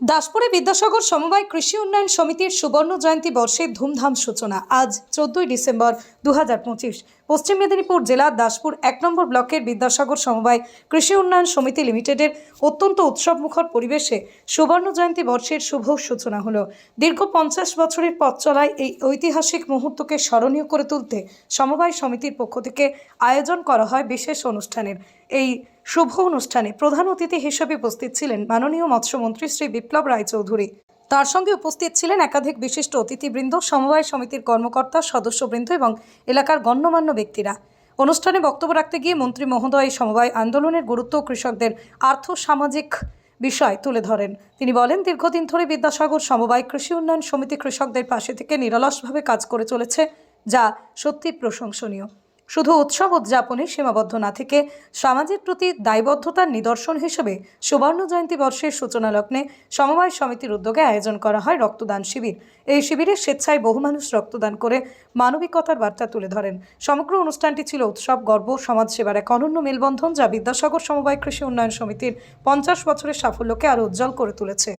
দাসপুরে বিদ্যাসাগর সমবায় কৃষি উন্নয়ন সমিতির সুবর্ণ জয়ন্তী বর্ষের ধুমধাম সূচনা। আজ চোদ্দই ডিসেম্বর দু হাজার পঁচিশ। পশ্চিম মেদিনীপুর জেলার দাসপুর এক নম্বর ব্লকের বিদ্যাসাগর সমবায় কৃষি উন্নয়ন সমিতি লিমিটেডের অত্যন্ত উৎসবমুখর পরিবেশে সুবর্ণ জয়ন্তী বর্ষের শুভ সূচনা হলো। দীর্ঘ পঞ্চাশ বছরের পথ চলায় এই ঐতিহাসিক মুহূর্তকে স্মরণীয় করে তুলতে সমবায় সমিতির পক্ষ থেকে আয়োজন করা হয় বিশেষ অনুষ্ঠানের। এই শুভ অনুষ্ঠানে প্রধান অতিথি হিসেবে উপস্থিত ছিলেন মাননীয় মৎস্যমন্ত্রী শ্রী বিপ্লব রায়চৌধুরী। তার সঙ্গে উপস্থিত ছিলেন একাধিক বিশিষ্ট অতিথিবৃন্দ, সমবায় সমিতির কর্মকর্তা, সদস্যবৃন্দ এবং এলাকার গণ্যমান্য ব্যক্তিরা। অনুষ্ঠানে বক্তব্য রাখতে গিয়ে মন্ত্রী মহোদয় সমবায় আন্দোলনের গুরুত্ব কৃষকদের আর্থ সামাজিক বিষয় তুলে ধরেন। তিনি বলেন, দীর্ঘদিন ধরে বিদ্যাসাগর সমবায় কৃষি উন্নয়ন সমিতি কৃষকদের পাশে থেকে নিরলসভাবে কাজ করে চলেছে, যা সত্যি প্রশংসনীয়। শুধু উৎসব উদযাপনে সীমাবদ্ধ না থেকে সমাজের প্রতি দায়বদ্ধতার নিদর্শন হিসেবে সুবর্ণ জয়ন্তী বর্ষের সূচনা লগ্নে সমবায় সমিতির উদ্যোগে আয়োজন করা হয় রক্তদান শিবির। এই শিবিরে স্বেচ্ছায় বহু মানুষ রক্তদান করে মানবিকতার বার্তা তুলে ধরেন। সমগ্র অনুষ্ঠানটি ছিল উৎসব, গর্ব, সমাজসেবার এক অনন্য মেলবন্ধন যা বিদ্যাসাগর সমবায় কৃষি উন্নয়ন সমিতির পঞ্চাশ বছরের সাফল্যকে আরও উজ্জ্বল করে তুলেছে।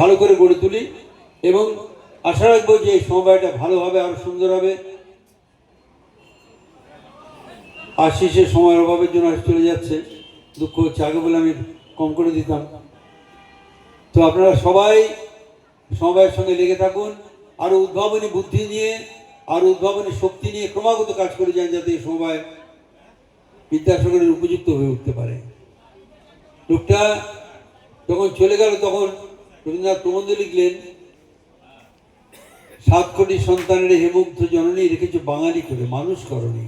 ভালো করে গড়ে তুলি এবং আশা রাখব যে সুন্দর হবে। আশিসের সময়ের অভাবের জন্য চলে যাচ্ছে। দুঃখ হচ্ছে, আগে বলে আমি কম করে দিতাম। তো আপনারা সবাই সমবায়ের সঙ্গে লেগে থাকুন, আরও উদ্ভাবনী বুদ্ধি নিয়ে, আরও উদ্ভাবনী শক্তি নিয়ে ক্রমাগত কাজ করে যান যাতে সমবায় বিদ্যাসাগরের উপযুক্ত হয়ে উঠতে পারে। লোকটা যখন চলে গেল, তখন রবীন্দ্রনাথ প্রবন্ধ লিখলেন, সাত কোটি সন্তানের হেমুগ্ধ জননী, রেখেছে বাঙালি করে, মানুষ করণী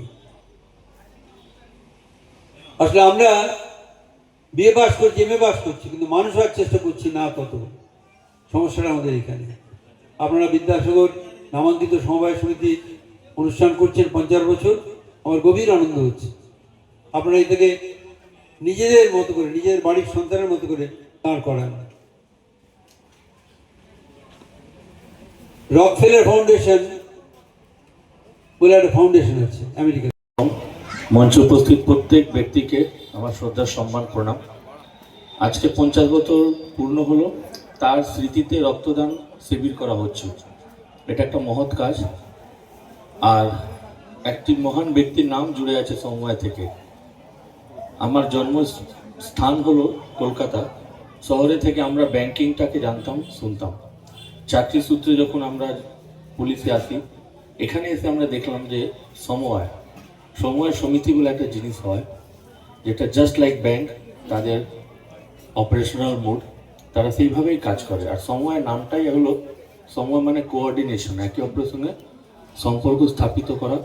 আসলে আমরা বিয়ে বাস করছি, এম এ বাস করছি, কিন্তু মানুষ হওয়ার চেষ্টা করছি না তত। সমস্যাটা আমাদের এখানে। আপনারা বিদ্যাসাগর নামাঙ্কিত সমবায় সমিতি অনুষ্ঠান করছেন পঞ্চাশ বছর, আমার গভীর আনন্দ হচ্ছে। আপনারা এই থেকে নিজেদের মতো করে নিজের বাড়ির সন্তানের মতো করে দাঁড় করান। রকফেলার ফাউন্ডেশন বলে একটা ফাউন্ডেশন আছে আমেরিকা মঞ্চে উপস্থিত প্রত্যেক ব্যক্তিকে আমার শ্রদ্ধার সম্মান, প্রণাম। আজকে পঞ্চাশ বছর পূর্ণ হলো, তার স্মৃতিতে রক্তদান শিবির করা হচ্ছে। এটা একটা মহৎ কাজ। আর একটি মহান ব্যক্তির নাম জুড়ে আছে সময় থেকে। আমার জন্ম স্থান হলো কলকাতা। শহরে থেকে আমরা ব্যাংকিংটাকে জানতাম, শুনতাম। চাকরি সূত্রে যখন আমরা পুলিশে আসি, এখানে এসে আমরা দেখলাম যে সময় সময় সমিতি বলে একটা জিনিস হয়, যেটা জাস্ট লাইক ব্যাংক তাদের অপারেশনাল মোড তারা সেইভাবেই কাজ করে। আর সময়ের নামটাই হলো সময় মানে কোঅর্ডিনেশন একে অপরের সঙ্গে সম্পর্ক স্থাপিত করা,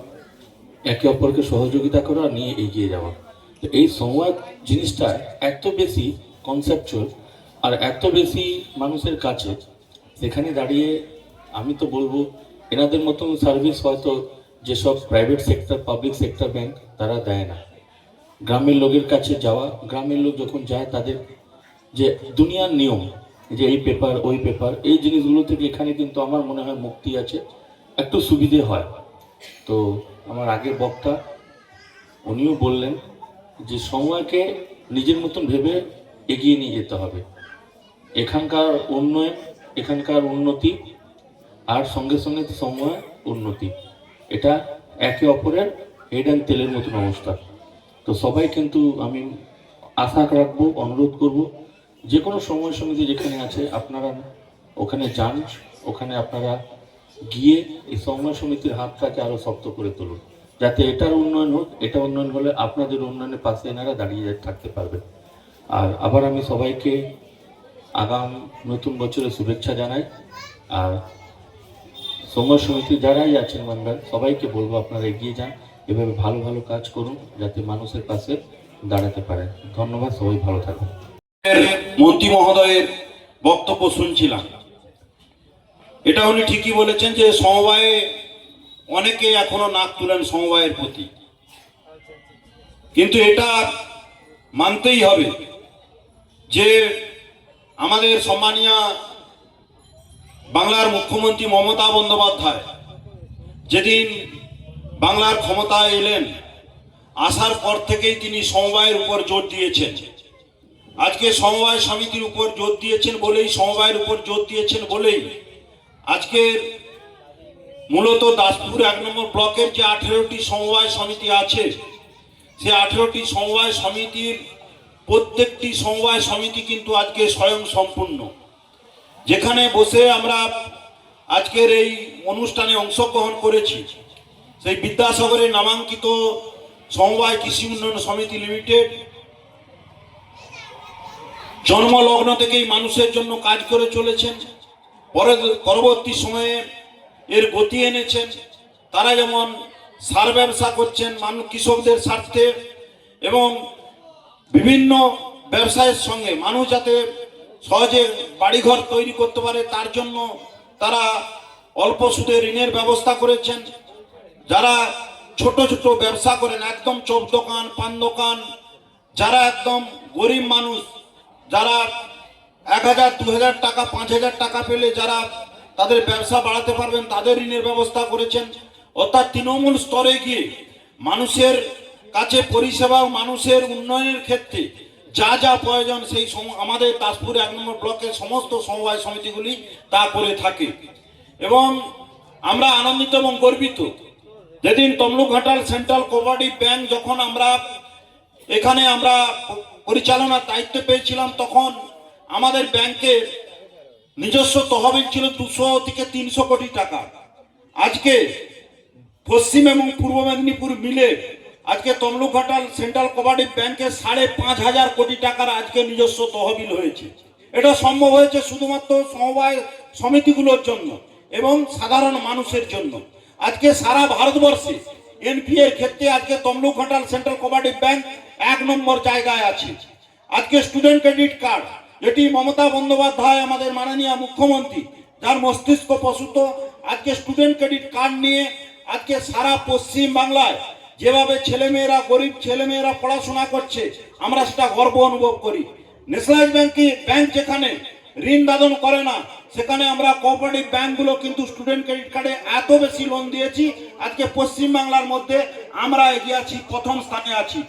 একে অপরকে সহযোগিতা করা, নিয়ে এগিয়ে যাওয়া। তো এই সময় জিনিসটা এত বেশি কনসেপচুয়াল আর এত বেশি মানুষের কাছে, সেখানে দাঁড়িয়ে আমি তো বলব, এনাদের মতন সার্ভিস হয়তো যেসব private sector public sector bank তারা দেয় না। গ্রামের লোকের কাছে যাওয়া, গ্রামের লোক যখন যায় তাদের যে দুনিয়ার নিয়ম, যে এই পেপার ওই পেপার এই জিনিসগুলো থেকে এখানে কিন্তু আমার মনে হয় মুক্তি আছে, একটু সুবিধে হয়। তো আমার আগের বক্তা, উনিও বললেন যে সময়কে নিজের মতন ভেবে এগিয়ে নিয়ে যেতে হবে। এখানকার উন্নয়ন, এখানকার উন্নতি, আর সঙ্গে সঙ্গে সময় উন্নতি। এটা একে অপরের হেড অ্যান্ড তেলের মতন অবস্থা। তো সবাই কিন্তু আমি আশা রাখব, অনুরোধ করব যে কোনো সময় সমিতি যেখানে আছে, আপনারা ওখানে যান, ওখানে আপনারা গিয়ে এই সময় সমিতির হাতটাকে আরও শক্ত করে তুলুন। যাতে এটার উন্নয়ন হোক, এটা উন্নয়ন হলে আপনাদের উন্নয়নের পাশে এনারা দাঁড়িয়ে থাকতে পারবেন। আর আবার আমি সবাইকে আগাম নতুন বছরের শুভেচ্ছা জানাই। আর সময় সমিতি যারাই আছেন মন্ডল, সবাইকে বলব আপনারা এগিয়ে যান, এভাবে ভালো ভালো কাজ করুন, যাতে মানুষের পাশে দাঁড়াতে পারেন। ধন্যবাদ, সবাই ভালো থাকুন। মন্ত্রী মহোদয়ের বক্তব্য শুনছিলাম। এটা উনি ঠিকই বলেছেন যে সমবায়ে অনেকে এখনও নাক তুলেন সমবায়ের প্রতি। কিন্তু এটা মানতেই হবে যে আমাদের সম্মানীয় বাংলার মুখ্যমন্ত্রী মমতা বন্দ্যোপাধ্যায় যেদিন বাংলার ক্ষমতায় এলেন, আসার পর থেকেই তিনি সমবায়ের উপর জোর দিয়েছেন। আজকে সমবায় সমিতির উপর জোর দিয়েছেন বলেই, সমবায়ের উপর জোর দিয়েছেন বলেই আজকের মূলত দাসপুর এক নম্বর ব্লকের যে আঠেরোটি সমবায় সমিতি আছে, সে আঠেরোটি সমবায় সমিতির প্রত্যেকটি সমবায় সমিতি কিন্তু আজকে স্বয়ং সম্পূর্ণ। যেখানে বসে আমরা আজকের এই অনুষ্ঠানে অংশগ্রহণ করেছি, সেই বিদ্যাসাগরে নামাঙ্কিত সমবায় কৃষি উন্নয়ন সমিতি লিমিটেড। জন্মলগ্ন থেকেই মানুষের জন্য কাজ করে চলেছেন। পরে পরবর্তী সময়ে এর গতি এনেছেন। তারা যেমন সার ব্যবসা করছেন মানুষ কৃষকদের স্বার্থে এবং বিভিন্ন ব্যবসায়ের সঙ্গে মানুষ যাতে সহজে বাড়িঘর তৈরি করতে পারে, তার জন্য তারা অল্প সুদে ঋণের ব্যবস্থা করেছেন। যারা ছোট ছোট ব্যবসা করেন, একদম চপ দোকান, পান দোকান, যারা একদম গরিব মানুষ, যারা এক হাজার, দু হাজার টাকা, পাঁচ হাজার টাকা পেলে যারা তাদের ব্যবসা বাড়াতে পারবেন, তাদের ঋণের ব্যবস্থা করেছেন। অর্থাৎ তৃণমূল স্তরে গিয়ে মানুষের কাছে পরিষেবা, মানুষের উন্নয়নের ক্ষেত্রে যা যা প্রয়োজন সেই আমাদের দাসপুর এক নম্বর ব্লকের সমস্ত সমবায় সমিতিগুলি তা করে থাকে। এবং আমরা আনন্দিত এবং গর্বিত। যেদিন তমলুকঘাটাল সেন্ট্রাল কোঅপারেটিভ ব্যাংক যখন আমরা এখানে আমরা পরিচালনার দায়িত্ব পেয়েছিলাম, তখন আমাদের ব্যাংকের নিজস্ব তহবিল ছিল দুশো থেকে তিনশো কোটি টাকা। আজকে পশ্চিম এবং পূর্ব মেদিনীপুর মিলে আজকে তমলুকঘাটাল সেন্ট্রাল কোঅপারেটিভ ব্যাংকে সাড়ে পাঁচ হাজার কোটি টাকার আজকে নিজস্ব তহবিল হয়েছে। এটা সম্ভব হয়েছে শুধুমাত্র সমবায় সমিতিগুলোর জন্য এবং সাধারণ মানুষের জন্য। আজকে সারা ভারতবর্ষে এনপিএ এর ক্ষেত্রে আজকে তমলুকঘাটাল সেন্ট্রাল কোঅপারেটিভ ব্যাংক এক নম্বর জায়গায় আছে। আজকে স্টুডেন্ট ক্রেডিট কার্ড, যেটি মমতা বন্দ্যোপাধ্যায়, আমাদের মাননীয় মুখ্যমন্ত্রী, যার মস্তিষ্ক প্রসূত, আজকে স্টুডেন্ট ক্রেডিট কার্ড নিয়ে আজকে সারা পশ্চিম বাংলায় যেভাবে ছেলেমেয়েরা, গরিব ছেলেমেয়েরা পড়াশোনা করছে, আমরা সেটা গর্ব অনুভব করি। ন্যাশনালাইজ ব্যাংকে ব্যাংক যেখানে ঋণ দাদন করে না, সেখানে আমরা কোঅপারেটিভ ব্যাংকগুলো কিন্তু স্টুডেন্ট ক্রেডিট কার্ডে এত বেশি লোন দিয়েছি, আজকে পশ্চিমবাংলার মধ্যে আমরা এগিয়ে আছি, প্রথম স্থানে আছি।